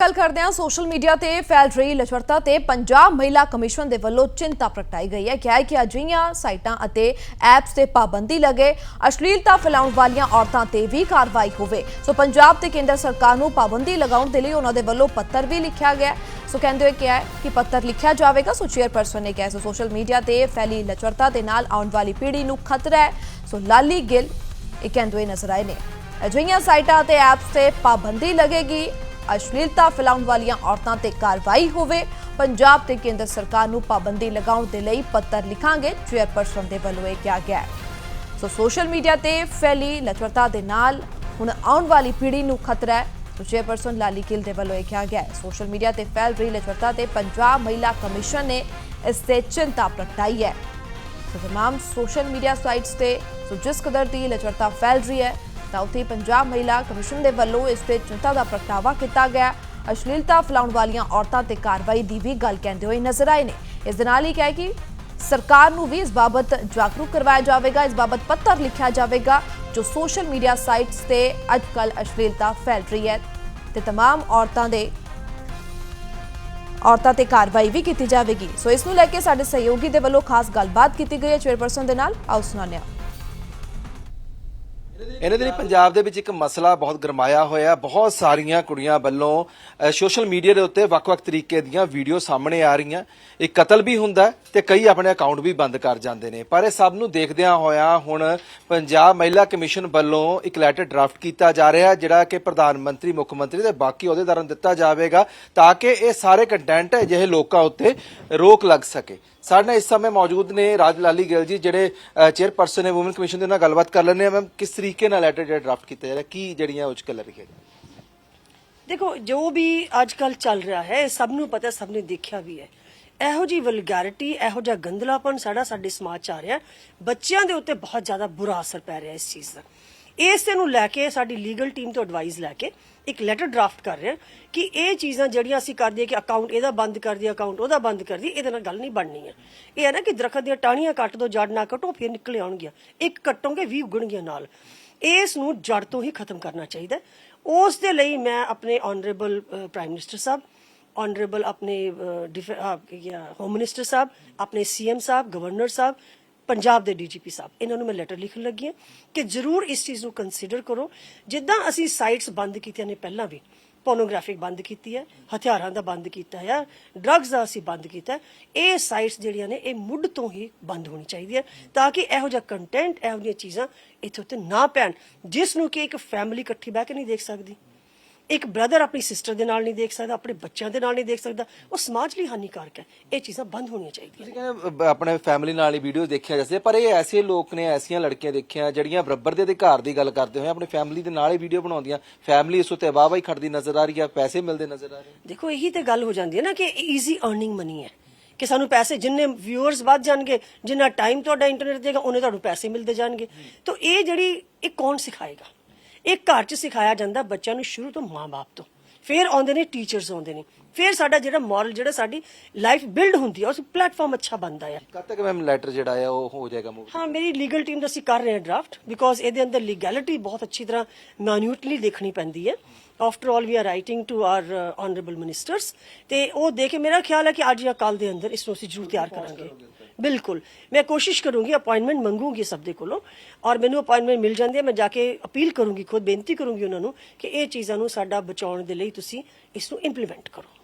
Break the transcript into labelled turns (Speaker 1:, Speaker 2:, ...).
Speaker 1: ਗੱਲ ਕਰਦੇ ਹਾਂ ਸੋਸ਼ਲ ਮੀਡੀਆ ਤੇ ਫੈਲ ਰਹੀ ਲਚਰਤਾ ਤੇ ਪੰਜਾਬ ਮਹਿਲਾ ਕਮਿਸ਼ਨ ਦੇ ਵੱਲੋਂ ਚਿੰਤਾ ਪ੍ਰਗਟਾਈ ਗਈ ਹੈ। ਕਿਹਾ ਹੈ ਕਿ ਅਜਿਹੀਆਂ ਸਾਈਟਾਂ ਅਤੇ ਐਪਸ ਤੇ ਪਾਬੰਦੀ ਲੱਗੇ ਅਸ਼ਲੀਲਤਾ ਫੈਲਾਉਣ ਵਾਲੀਆਂ ਔਰਤਾਂ ਤੇ ਵੀ ਕਾਰਵਾਈ ਹੋਵੇ। ਸੋ ਪੰਜਾਬ ਤੇ ਕੇਂਦਰ ਸਰਕਾਰ ਨੂੰ ਪਾਬੰਦੀ ਲਗਾਉਣ ਦੇ ਲਈ ਉਹਨਾਂ ਦੇ ਵੱਲੋਂ ਪੱਤਰ ਵੀ ਲਿਖਿਆ ਗਿਆ ਸੋ ਕਹਿੰਦੇ ਹੋਏ ਕਿਹਾ ਕਿ ਪੱਤਰ ਲਿਖਿਆ ਜਾਵੇਗਾ। ਸੋ ਚੇਅਰਪਰਸਨ ਨੇ ਕਿਹਾ ਸੋ ਸੋਸ਼ਲ ਮੀਡੀਆ ਤੇ ਫੈਲੀ ਲਚਰਤਾ ਦੇ ਨਾਲ ਆਉਣ ਵਾਲੀ ਪੀੜ੍ਹੀ ਨੂੰ ਖਤਰਾ ਹੈ। ਸੋ ਲਾਲੀ ਗਿੱਲ ਇਹ ਕਹਿੰਦੇ ਹੋਏ ਨਜ਼ਰ ਆਏ ਨੇ। ਅਜਿਹੀਆਂ ਸਾਈਟਾਂ ਤੇ ਐਪਸ ਤੇ ਪਾਬੰਦੀ ਲੱਗੇਗੀ। ਅਸ਼ਲੀਲਤਾ ਫੈਲਾਉਣ ਵਾਲੀਆਂ ਔਰਤਾਂ ਤੇ ਕਾਰਵਾਈ ਹੋਵੇ, ਪੰਜਾਬ ਤੇ ਕੇਂਦਰ ਸਰਕਾਰ ਨੂੰ ਪਾਬੰਦੀ ਲਗਾਉਣ ਦੇ ਲਈ ਪੱਤਰ ਲਿਖਾਂਗੇ, ਚੇਅਰਪਰਸਨ ਦੇ ਵੱਲੋਂ ਇਹ ਕਿਹਾ ਗਿਆ ਸੋ ਸੋਸ਼ਲ ਮੀਡੀਆ ਤੇ ਫੈਲੀ ਲਚਰਤਾ ਦੇ ਨਾਲ ਹੁਣ ਆਉਣ ਵਾਲੀ ਪੀੜ੍ਹੀ ਨੂੰ ਖਤਰਾ ਹੈ। ਸੋ ਚੇਅਰਪਰਸਨ ਲਾਲੀ ਕਿਲ ਦੇ ਵੱਲੋਂ ਇਹ ਕਿਹਾ ਗਿਆ ਸੋਸ਼ਲ ਮੀਡੀਆ ਤੇ ਫੈਲ ਰਹੀ ਲਚਰਤਾ ਤੇ ਪੰਜਾਬ ਮਹਿਲਾ ਕਮਿਸ਼ਨ ਨੇ ਇਸ ਤੇ ਚਿੰਤਾ ਪ੍ਰਗਟਾਈ ਹੈ। ਸੋ ਤਮਾਮ ਸੋਸ਼ਲ ਮੀਡੀਆ ਸਾਈਟਸ ਤੇ, ਸੋ ਜਿਸ ਕਦਰ ਦੀ ਲਚਰਤਾ ਫੈਲ ਰਹੀ ਹੈ ਤਾਂ ਉੱਥੇ ਹੀ ਪੰਜਾਬ ਮਹਿਲਾ ਕਮਿਸ਼ਨ ਦੇ ਵੱਲੋਂ ਇਸ ਤੇ ਚਿੰਤਾ ਦਾ ਪ੍ਰਗਟਾਵਾ ਕੀਤਾ ਗਿਆ ਅਸ਼ਲੀਲਤਾ ਫੈਲਾਉਣ ਵਾਲੀਆਂ ਔਰਤਾਂ ਤੇ ਕਾਰਵਾਈ ਦੀ ਵੀ ਗੱਲ ਕਹਿੰਦੇ ਹੋਏ ਨਜ਼ਰ ਆਏ ਨੇ ਇਸ ਦੇ ਨਾਲ ਹੀ ਕਿਹਾ ਕਿ ਸਰਕਾਰ ਨੂੰ ਵੀ ਇਸ ਬਾਬਤ ਜਾਗਰੂਕ ਕਰਵਾਇਆ ਜਾਵੇਗਾ ਇਸ ਬਾਬਤ ਪੱਤਰ ਲਿਖਿਆ ਜਾਵੇਗਾ ਜੋ ਸੋਸ਼ਲ ਮੀਡੀਆ ਸਾਈਟਸ ਤੇ ਅੱਜਕੱਲ ਅਸ਼ਲੀਲਤਾ ਫੈਲ ਰਹੀ ਹੈ ਤੇ तमाम ਔਰਤਾਂ ਦੇ ਔਰਤਾਂ ਤੇ ਕਾਰਵਾਈ ਵੀ ਕੀਤੀ ਜਾਵੇਗੀ ਸੋ ਇਸ ਨੂੰ ਲੈ ਕੇ ਸਾਡੇ ਸਹਿਯੋਗੀ ਦੇ ਵੱਲੋਂ ਖਾਸ ਗੱਲਬਾਤ ਕੀਤੀ ਗਈ ਹੈ ਚੇਅਰਪਰਸਨ ਦੇ ਨਾਲ ਆਓ ਸੁਣਾਉਂਦੇ ਹਾਂ
Speaker 2: ਇਹਨਾਂ ਦਿਨ ਪੰਜਾਬ ਦੇ ਵਿੱਚ ਇੱਕ ਮਸਲਾ ਬਹੁਤ ਗਰਮਾਇਆ ਹੋਇਆ। ਬਹੁਤ ਸਾਰੀਆਂ ਕੁੜੀਆਂ ਵੱਲੋਂ ਸੋਸ਼ਲ ਮੀਡੀਆ ਦੇ ਉੱਤੇ ਵੱਖ-ਵੱਖ ਤਰੀਕੇ ਦੀਆਂ ਵੀਡੀਓ ਸਾਹਮਣੇ ਆ ਰਹੀਆਂ। ਇੱਕ ਕਤਲ ਵੀ ਹੁੰਦਾ ਤੇ ਕਈ ਆਪਣੇ ਅਕਾਊਂਟ ਵੀ ਬੰਦ ਕਰ ਜਾਂਦੇ ਨੇ। ਪਰ ਇਹ ਸਭ ਨੂੰ ਦੇਖਦਿਆਂ ਹੋਇਆਂ ਹੁਣ ਪੰਜਾਬ ਮਹਿਲਾ ਕਮਿਸ਼ਨ ਵੱਲੋਂ ਇੱਕ ਲੈਟਰ ਡਰਾਫਟ ਕੀਤਾ ਜਾ ਰਿਹਾ, ਜਿਹੜਾ ਕਿ ਪ੍ਰਧਾਨ ਮੰਤਰੀ, ਮੁੱਖ ਮੰਤਰੀ ਤੇ ਬਾਕੀ ਅਹੁਦੇਦਾਰਾਂ ਨੂੰ ਦਿੱਤਾ ਜਾਵੇਗਾ ਤਾਂ ਕਿ ਇਹ ਸਾਰੇ ਕੰਟੈਂਟ ਅਜਿਹੇ ਲੋਕਾਂ ਉੱਤੇ ਰੋਕ ਲੱਗ ਸਕੇ। ਸਾਡੇ ਨਾਲ ਇਸ ਸਮੇਂ ਮੌਜੂਦ ਨੇ ਰਾਜ ਲਾਲੀ ਗਿੱਲ ਜੀ, ਜਿਹੜੇ ਚੇਅਰਪਰਸਨ ਨੇ ਔਮਨ ਕਮਿਸ਼ਨ ਦੇ ਨਾਲ ਗੱਲਬਾਤ ਕਰ ਲੈਣੇ ਆ ਮੈਮ, ਕਿਸ ਤਰੀ ਤਰੀਕੇ ਨਾਲ ਲੈਟਰ ਜਿਹੜਾ ਡਰਾਫਟ ਕੀਤਾ ਜਾ ਰਿਹਾ, ਕੀ ਜਿਹੜੀਆਂ ਉੱਚ ਕਲਰ ਲਿਖੇ
Speaker 3: ਦੇਖੋ, ਜੋ ਵੀ ਅੱਜ ਕੱਲ ਚੱਲ ਰਿਹਾ ਹੈ ਇਹ ਸਭ ਨੂੰ ਪਤਾ, ਸਭ ਨੇ ਦੇਖਿਆ ਵੀ ਹੈ। ਇਹੋ ਜੀ ਵਲਗੈਰਿਟੀ ਇਹੋ ਜਿਹਾ ਗੰਦਲਾਪਨ ਸਾਡਾ ਸਾਡੇ ਸਮਾਜ ਚ ਆ ਰਿਹਾ। ਬੱਚਿਆਂ ਦੇ ਉੱਤੇ ਬਹੁਤ ਜ਼ਿਆਦਾ ਬੁਰਾ ਅਸਰ ਪੈ ਰਿਹਾ ਇਸ ਚੀਜ਼ ਦਾ। ਇਸ ਨੂੰ ਲੈ ਕੇ ਸਾਡੀ ਲੀਗਲ ਟੀਮ ਤੋਂ ਐਡਵਾਈਸ ਲੈ ਕੇ ਇੱਕ ਲੈਟਰ ਡਰਾਫਟ ਕਰ ਰਹੇ ਹਾਂ ਕਿ ਇਹ ਚੀਜ਼ਾਂ ਜਿਹੜੀਆਂ ਅਸੀਂ ਕਰਦੇ ਕਿ ਅਕਾਊਂਟ ਇਹਦਾ ਬੰਦ ਕਰ ਦਿਆ ਅਕਾਊਂਟ ਉਹਦਾ ਬੰਦ ਕਰ ਦੀ ਇਹਦੇ ਨਾਲ ਗੱਲ ਨਹੀਂ ਬਣਨੀ ਹੈ। ਇਹ ਹੈ ਨਾ ਕਿ ਦਰਖਤ ਦੀਆਂ ਟਾਹਣੀਆਂ ਕੱਟ ਦੋ ਜੜ ਨਾ ਕੱਟੋ, ਫਿਰ ਨਿਕਲ ਆਉਣਗੀਆਂ। ਇੱਕ ਕੱਟੋਗੇ 20 ਉਗਣਗੀਆਂ ਨਾਲ। ਇਸ ਨੂੰ ਜੜ ਤੋਂ ਹੀ ਖਤਮ ਕਰਨਾ ਚਾਹੀਦਾ ਉਸ ਦੇ ਲਈ ਮੈਂ ਆਪਣੇ ਆਨਰੇਬਲ ਪ੍ਰਾਈਮ ਮਿਨਿਸਟਰ ਸਾਹਿਬ ਆਨਰੇਬਲ ਆਪਣੇ ਹੋਮ ਮਿਨਿਸਟਰ ਸਾਹਿਬ, ਆਪਣੇ ਸੀਐਮ ਸਾਹਿਬ ਗਵਰਨਰ ਸਾਹਿਬ ਪੰਜਾਬ ਦੇ ਡੀਜੀਪੀ ਸਾਹਿਬ, ਇਹਨਾਂ ਨੂੰ ਮੈਂ ਲੈਟਰ ਲਿਖਣ ਲੱਗੀ ਹਾਂ ਕਿ ਜ਼ਰੂਰ ਇਸ ਚੀਜ਼ ਨੂੰ ਕੰਸੀਡਰ ਕਰੋ। ਜਿੱਦਾਂ ਅਸੀਂ ਸਾਈਟਸ ਬੰਦ ਕੀਤੀਆਂ ਨੇ ਪਹਿਲਾਂ ਵੀ ਪੋਰਨੋਗ੍ਰਾਫਿਕ ਬੰਦ ਕੀਤੀ ਹੈ, ਹਥਿਆਰਾਂ ਦਾ ਬੰਦ ਕੀਤਾ ਹੈ ਡਰੱਗਸ ਦਾ ਅਸੀਂ ਬੰਦ ਕੀਤਾ ਇਹ ਸਾਈਟਸ ਜਿਹੜੀਆਂ ਨੇ, ਇਹ ਮੁੱਢ ਤੋਂ ਹੀ ਬੰਦ ਹੋਣੀ ਚਾਹੀਦੀ ਹੈ ਤਾਂ ਕਿ ਇਹੋ ਜਿਹਾ ਕੰਟੈਂਟ ਇਹੋ ਜਿਹੀਆਂ ਚੀਜ਼ਾਂ ਇੱਥੇ ਉੱਤੇ ਨਾ ਪੈਣ, ਜਿਸ ਨੂੰ ਕਿ ਇੱਕ ਫੈਮਿਲੀ ਇਕੱਠੀ ਬਹਿ ਕੇ ਨਹੀਂ ਦੇਖ ਸਕਦੀ। ਇੱਕ ਬ੍ਰਦਰ ਆਪਣੀ ਸਿਸਟਰ ਦੇ ਨਾਲ ਨਹੀਂ ਦੇਖ ਸਕਦਾ ਆਪਣੇ ਬੱਚਿਆਂ ਦੇ ਨਾਲ ਨਹੀਂ ਦੇਖ ਸਕਦਾ। ਉਹ ਸਮਾਜ ਲਈ ਹਾਨੀਕਾਰਕ ਹੈ। ਇਹ ਚੀਜ਼ਾਂ ਬੰਦ ਹੋਣੀਆਂ ਚਾਹੀਦੀਆਂ
Speaker 2: ਤੁਸੀਂ ਕਹਿੰਦੇ ਆਪਣੇ ਫੈਮਿਲੀ ਨਾਲ ਹੀ ਵੀਡੀਓ ਦੇਖਿਆ ਜਾਂਦੇ ਪਰ ਇਹ ਐਸੇ ਲੋਕ ਨੇ ਐਸੀਆਂ ਲੜਕੀਆਂ ਦੇਖੀਆਂ ਜਿਹੜੀਆਂ ਬਰਾਬਰ ਦੇ ਅਧਿਕਾਰ ਦੀ ਗੱਲ ਕਰਦੇ ਹੋਏ ਆਪਣੀ ਫੈਮਿਲੀ ਦੇ ਨਾਲ ਹੀ ਵੀਡੀਓ ਬਣਾਉਂਦੀਆਂ। ਫੈਮਿਲੀ ਇਸ ਉੱਤੇ ਵਾਹ ਵਾਹ ਹੀ ਖੜਦੀ ਨਜ਼ਰ ਆ ਰਹੀ ਹੈ ਪੈਸੇ ਮਿਲਦੇ ਨਜ਼ਰ ਆ ਰਹੇ
Speaker 3: ਦੇਖੋ ਇਹੀ ਤੇ ਗੱਲ ਹੋ ਜਾਂਦੀ ਹੈ ਨਾ ਕਿ ਈਜ਼ੀ ਅਰਨਿੰਗ ਮਨੀ ਹੈ। ਕਿ ਸਾਨੂੰ ਪੈਸੇ ਜਿੰਨੇ ਵਿਊਅਰਸ ਵੱਧ ਜਾਣਗੇ ਜਿੰਨਾ ਟਾਈਮ ਤੁਹਾਡਾ ਇੰਟਰਨੈਟ ਦੇਗਾ ਉਹਨੇ ਤੁਹਾਨੂੰ ਪੈਸੇ ਮਿਲਦੇ ਜਾਣਗੇ। ਤਾਂ ਇਹ ਜਿਹੜੀ ਇਹ ਕੌਣ ਸਿਖਾਏਗਾ? ਇਹ ਘਰ 'ਚ ਸਿਖਾਇਆ ਜਾਂਦਾ ਬੱਚਿਆਂ ਨੂੰ ਸ਼ੁਰੂ ਤੋਂ ਮਾਂ-ਬਾਪ ਤੋਂ। ਫਿਰ ਆਉਂਦੇ ਨੇ ਟੀਚਰਸ ਆਉਂਦੇ ਨੇ। ਫਿਰ ਸਾਡਾ ਜਿਹੜਾ ਮੋਰਲ ਜਿਹੜਾ ਸਾਡੀ ਲਾਈਫ ਬਿਲਡ ਹੁੰਦੀ ਹੈ ਉਸ ਪਲੇਟਫਾਰਮ ਅੱਛਾ ਬਣਦਾ ਹੈ
Speaker 2: ਕਦ ਤੱਕ ਮੈਮ ਲੈਟਰ ਜਿਹੜਾ ਹੈ ਉਹ ਹੋ ਜਾਏਗਾ ਮੂਵ
Speaker 3: ਹਾਂ ਮੇਰੀ ਲੀਗਲ ਟੀਮ ਦਾ ਅਸੀਂ ਕਰ ਰਹੇ ਹਾਂ ਡਰਾਫਟ ਬਿਕੋਜ਼ ਇਹਦੇ ਅੰਦਰ ਲੀਗੈਲਿਟੀ ਬਹੁਤ ਅੱਛੀ ਤਰ੍ਹਾਂ ਮੈਨੂਟਲੀ ਦੇਖਣੀ ਪੈਂਦੀ ਹੈ। After all we are writing to our honourable ministers ਤੇ ਉਹ ਦੇਖ ਕੇ ਮੇਰਾ ਖਿਆਲ ਹੈ ਕਿ ਅੱਜ ਜਾਂ ਕੱਲ ਦੇ ਅੰਦਰ ਇਸ ਨੂੰ ਅਸੀਂ ਜ਼ਰੂਰ ਤਿਆਰ ਕਰਾਂਗੇ ਬਿਲਕੁਲ ਮੈਂ ਕੋਸ਼ਿਸ਼ ਕਰੂੰਗੀ ਅਪਾਇੰਟਮੈਂਟ ਮੰਗੂੰਗੀ ਸਭ ਦੇ ਕੋਲੋਂ ਔਰ ਮੈਨੂੰ ਅਪਾਇੰਟਮੈਂਟ ਮਿਲ ਜਾਂਦੀ ਹੈ ਮੈਂ ਜਾ ਕੇ ਅਪੀਲ ਕਰੂੰਗੀ ਖੁਦ ਬੇਨਤੀ ਕਰੂੰਗੀ ਉਹਨਾਂ ਨੂੰ ਕਿ ਇਹ ਚੀਜ਼ਾਂ ਨੂੰ ਸਾਡਾ ਬਚਾਉਣ ਦੇ ਲਈ ਤੁਸੀਂ ਇਸ ਨੂੰ ਇੰਪਲੀਮੈਂਟ ਕਰੋ